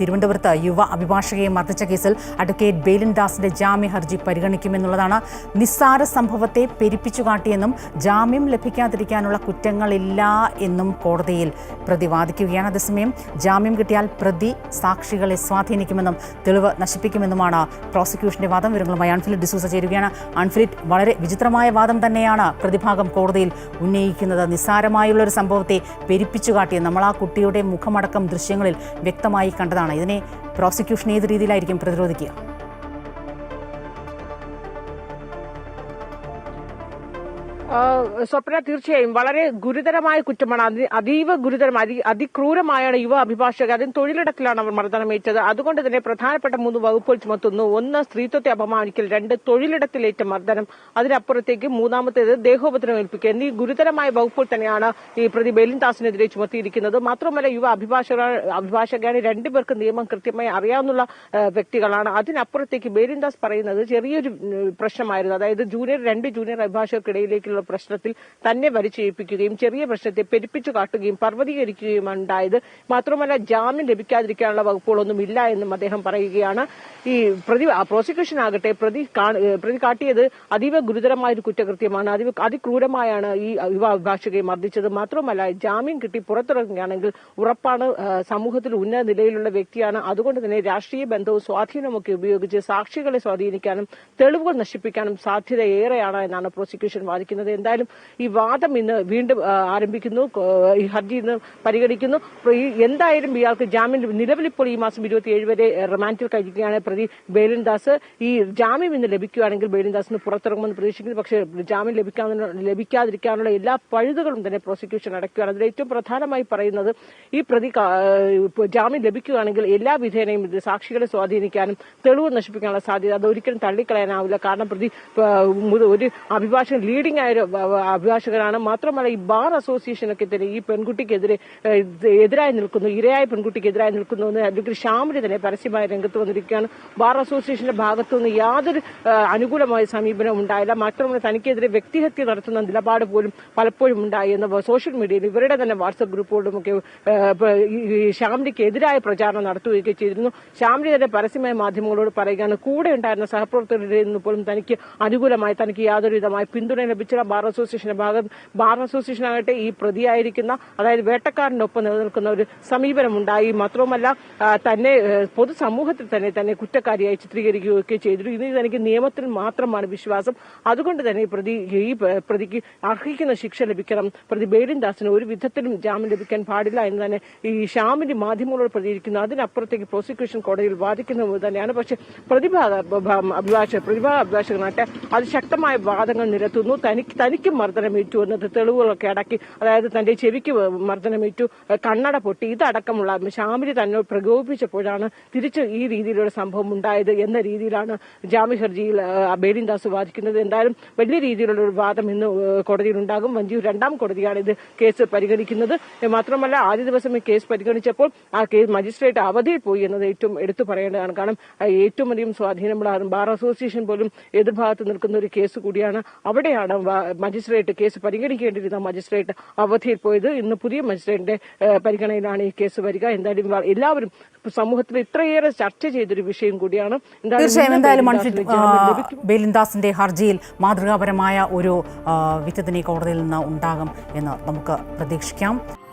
തിരുവനന്തപുരത്ത് യുവ അഭിഭാഷകയെ മർദ്ദിച്ച കേസിൽ അഡ്വക്കേറ്റ് ബേലിൻദാസിന്റെ ജാമ്യ ഹർജി പരിഗണിക്കുമെന്നുള്ളതാണ് നിസ്സാര സംഭവത്തെ പെരിപ്പിച്ചു കാട്ടിയെന്നും ജാമ്യം ലഭിക്കാതിരിക്കാനുള്ള കുറ്റങ്ങളില്ല എന്നും കോടതിയിൽ പ്രതി വാദിക്കുകയാണ് അതേസമയം ജാമ്യം കിട്ടിയാൽ പ്രതി സാക്ഷികളെ സ്വാധീനിക്കുമെന്നും തെളിവ് നശിപ്പിക്കുമെന്നുമാണ് പ്രോസിക്യൂഷന്റെ വാദം. വിവരങ്ങളുമായി അൺഫിലിറ്റ് ഡിസൂസ ചേരുകയാണ്. അൺഫിലിറ്റ് വളരെ വിചിത്രമായ വാദം തന്നെയാണ് പ്രതിഭാഗം കോടതിയിൽ ഉന്നയിക്കുന്നത്. നിസ്സാരമായുള്ള ഒരു സംഭവത്തെ പെരിപ്പിച്ചു കാട്ടിയ നമ്മൾ ആ കുട്ടിയുടെ മുഖമടക്കം ദൃശ്യങ്ങളിൽ വ്യക്തമായി കണ്ടതാണ്. ഇതിനെ പ്രോസിക്യൂഷൻ ഏത് രീതിയിലായിരിക്കും പ്രതിരോധിക്കുക? സ്വപ്ന തീർച്ചയായും വളരെ ഗുരുതരമായ കുറ്റമാണ്. അതി- അതീവ ഗുരുതരമായി അതിക്രൂരമായാണ് യുവ അഭിഭാഷകർ. അതിന് തൊഴിലിടത്തിലാണ് അവർ മർദ്ദനമേറ്റത്. അതുകൊണ്ട് തന്നെ പ്രധാനപ്പെട്ട മൂന്ന് വകുപ്പുകൾ ചുമത്തുന്നു. ഒന്ന് സ്ത്രീത്വത്തെ അപമാനിക്കൽ. രണ്ട് തൊഴിലിടത്തിലേറ്റ മർദ്ദനം. അതിനപ്പുറത്തേക്ക് മൂന്നാമത്തേത് ദേഹോപദ്രവം ഏൽപ്പിക്കുക എന്നീ ഗുരുതരമായ വകുപ്പുകൾ തന്നെയാണ് ഈ പ്രതി ബെലിൻദാസിനെതിരെ ചുമത്തിയിരിക്കുന്നത്. മാത്രമല്ല യുവ അഭിഭാഷക അഭിഭാഷകയാണ് രണ്ടുപേർക്ക് നിയമം കൃത്യമായി അറിയാവുന്ന വ്യക്തികളാണ്. അതിനപ്പുറത്തേക്ക് ബേലിൻദാസ് പറയുന്നത് ചെറിയൊരു പ്രശ്നമായിരുന്നു. അതായത് ജൂനിയർ രണ്ട് ജൂനിയർ അഭിഭാഷകർക്കിടയിലേക്കുള്ള പ്രശ്നത്തിൽ തന്നെ വലിച്ചേൽപ്പിക്കുകയും ചെറിയ പ്രശ്നത്തെ പെരുപ്പിച്ചു കാട്ടുകയും പർവതീകരിക്കുകയും ഉണ്ടായത്. മാത്രമല്ല ജാമ്യം ലഭിക്കാതിരിക്കാനുള്ള വകുപ്പുകളൊന്നും ഇല്ല എന്നും അദ്ദേഹം പറയുകയാണ്. ഈ പ്രതി പ്രോസിക്യൂഷൻ ആകട്ടെ പ്രതി പ്രതി കാട്ടിയത് അതീവ ഗുരുതരമായ ഒരു കുറ്റകൃത്യമാണ്. അതീവ അതിക്രൂരമായാണ് ഈ അഭിഭാഷകയെ മർദ്ദിച്ചത്. മാത്രമല്ല ജാമ്യം കിട്ടി പുറത്തിറങ്ങുകയാണെങ്കിൽ ഉറപ്പാണ് സമൂഹത്തിൽ ഉന്നത നിലയിലുള്ള വ്യക്തിയാണ്. അതുകൊണ്ട് തന്നെ രാഷ്ട്രീയ ബന്ധവും സ്വാധീനവും ഉപയോഗിച്ച് സാക്ഷികളെ സ്വാധീനിക്കാനും തെളിവുകൾ നശിപ്പിക്കാനും സാധ്യത ഏറെയാണ് എന്നാണ് പ്രോസിക്യൂഷൻ വാദിക്കുന്നത്. എന്തായാലും ഈ വാദം ഇന്ന് വീണ്ടും ആരംഭിക്കുന്നു. ഈ ഹർജി ഇന്ന് പരിഗണിക്കുന്നു. എന്തായാലും ഇയാൾക്ക് ജാമ്യം നിലവിൽ ഇപ്പോൾ ഈ മാസം ഇരുപത്തിയേഴ് വരെ റിമാൻഡിൽ കഴിക്കുകയാണ് പ്രതി ബേലിൻദാസ്. ഈ ജാമ്യം ഇന്ന് ലഭിക്കുകയാണെങ്കിൽ ബേലിൻദാസിന് പുറത്തിറങ്ങുമെന്ന് പ്രതീക്ഷിക്കുന്നു. പക്ഷേ ജാമ്യം ലഭിക്കാൻ ലഭിക്കാതിരിക്കാനുള്ള എല്ലാ പഴുതുകളും തന്നെ പ്രോസിക്യൂഷൻ അടയ്ക്കുകയാണ്. അതിൽ ഏറ്റവും പ്രധാനമായി പറയുന്നത് ഈ പ്രതി ജാമ്യം ലഭിക്കുകയാണെങ്കിൽ എല്ലാ വിധേനയും ഇത് സാക്ഷികളെ സ്വാധീനിക്കാനും തെളിവ് നശിപ്പിക്കാനുള്ള സാധ്യത അത് ഒരിക്കലും തള്ളിക്കളയാനാവില്ല. കാരണം പ്രതി ഒരു അഭിഭാഷകൻ ലീഡിംഗ് ആയ ഒരു അഭിഭാഷകരാണ്. മാത്രമല്ല ഈ ബാർ അസോസിയേഷനൊക്കെ തന്നെ ഈ പെൺകുട്ടിക്കെതിരെ എതിരായി നിൽക്കുന്നു ഇരയായ പെൺകുട്ടിക്ക് എതിരായി നിൽക്കുന്നു എന്ന് അഡ്വക്കേറ്റ് ശ്യാമിന് തന്നെ പരസ്യമായി രംഗത്ത് വന്നിരിക്കുകയാണ്. ബാർ അസോസിയേഷന്റെ ഭാഗത്തുനിന്ന് യാതൊരു അനുകൂലമായ സമീപനം ഉണ്ടായില്ല. മാത്രമല്ല തനിക്കെതിരെ വ്യക്തിഹത്യ നടത്തുന്ന നിലപാട് പോലും പലപ്പോഴും ഉണ്ടായി എന്ന് സോഷ്യൽ മീഡിയയിൽ ഇവരുടെ തന്നെ വാട്സപ്പ് ഗ്രൂപ്പുകളിലുമൊക്കെ ശ്യാമിലിക്ക് എതിരായ പ്രചാരണം നടത്തുകയൊക്കെ ചെയ്തിരുന്നു. ശ്യാമിലി തന്നെ പരസ്യമായ മാധ്യമങ്ങളോട് പറയുകയാണ് കൂടെ ഉണ്ടായിരുന്ന സഹപ്രവർത്തകരുടെ നിന്ന് പോലും തനിക്ക് അനുകൂലമായി തനിക്ക് യാതൊരു വിധമായ പിന്തുണ ലഭിച്ചില്ല. ബാർ അസോസിയേഷന്റെ ഭാഗം ബാർ അസോസിയേഷൻ ആകട്ടെ ഈ പ്രതിയായിരിക്കുന്ന അതായത് വേട്ടക്കാരനൊപ്പം നിലനിൽക്കുന്ന ഒരു സമീപനമുണ്ടായി. മാത്രവുമല്ല തന്നെ പൊതുസമൂഹത്തിൽ തന്നെ തന്നെ കുറ്റക്കാരിയായി ചിത്രീകരിക്കുകയൊക്കെ ചെയ്തിരുന്നു. ഇത് തനിക്ക് നിയമത്തിൽ മാത്രമാണ് വിശ്വാസം. അതുകൊണ്ട് തന്നെ പ്രതി ഈ പ്രതിക്ക് അർഹിക്കുന്ന ശിക്ഷ ലഭിക്കണം. പ്രതി ബേലിൻദാസിന് ഒരു വിധത്തിലും ജാമ്യം ലഭിക്കാൻ പാടില്ല എന്ന് തന്നെ ഈ ഷാമിന്റെ മാധ്യമങ്ങളോട് പ്രതികരിക്കുന്നു. അതിനപ്പുറത്തേക്ക് പ്രോസിക്യൂഷൻ കോടതിയിൽ വാദിക്കുന്നത് തന്നെയാണ്. പക്ഷേ പ്രതിഭാഗ ബ- അഭിഭാഷക പ്രതിഭാ അത് ശക്തമായ വാദങ്ങൾ നിരത്തുന്നു. തനിക്ക് തനിക്കും മർദ്ദനമേറ്റു എന്നത് തെളിവുകളൊക്കെ അടക്കി അതായത് തന്റെ ചെവിക്ക് മർദ്ദനമേറ്റു കണ്ണട പൊട്ടി ഇതടക്കമുള്ള ഷാമിലി തന്നെ പ്രകോപിപ്പിച്ചപ്പോഴാണ് തിരിച്ച് ഈ രീതിയിലൊരു സംഭവം ഉണ്ടായത് എന്ന രീതിയിലാണ് ജാമ്യ ഹർജിയിൽ ബേലിൻദാസ് വാദിക്കുന്നത്. എന്തായാലും വലിയ രീതിയിലുള്ള ഒരു വാദം ഇന്ന് കോടതിയിൽ ഉണ്ടാകും വഞ്ചിയൂർ രണ്ടാം കോടതിയാണ് ഇത് കേസ് പരിഗണിക്കുന്നത്. മാത്രമല്ല ആദ്യ ദിവസം ഈ കേസ് പരിഗണിച്ചപ്പോൾ ആ കേസ് മജിസ്ട്രേറ്റ് അവധിയിൽ പോയി എന്നത് ഏറ്റവും എടുത്തു പറയേണ്ടതാണ്. കാരണം ഏറ്റവും അധികം സ്വാധീനമുള്ള ബാർ അസോസിയേഷൻ പോലും എതിർഭാഗത്ത് നിൽക്കുന്ന ഒരു കേസ് കൂടിയാണ്. അവിടെയാണ് മജിസ്ട്രേറ്റ് കേസ് പരിഗണിക്കേണ്ടിയിരുന്ന മജിസ്ട്രേറ്റ് അവധിയിൽ പോയത് ഇന്ന് പുതിയ മജിസ്ട്രേറ്റിന്റെ പരിഗണനയിലാണ് ഈ കേസ് വരിക. എന്തായാലും എല്ലാവരും സമൂഹത്തിൽ ഇത്രയേറെ ചർച്ച ചെയ്തൊരു വിഷയം കൂടിയാണ്. തീർച്ചയായും എന്തായാലും. ബേലിൻദാസിന്റെ ഹർജിയിൽ മാതൃകാപരമായ ഒരു വിധത്തിനെ കോടതിയിൽ നിന്ന് ഉണ്ടാകും എന്ന് നമുക്ക് പ്രതീക്ഷിക്കാം.